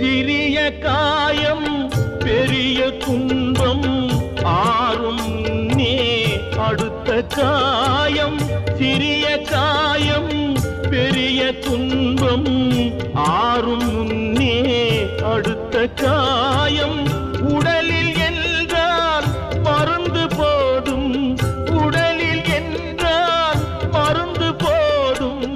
சிறிய காயம் பெரிய துன்பம் ஆறும் நீ அடுத்த காயம். சிறிய காயம் பெரிய துன்பம் ஆறும் முன்னே அடுத்த காயம்.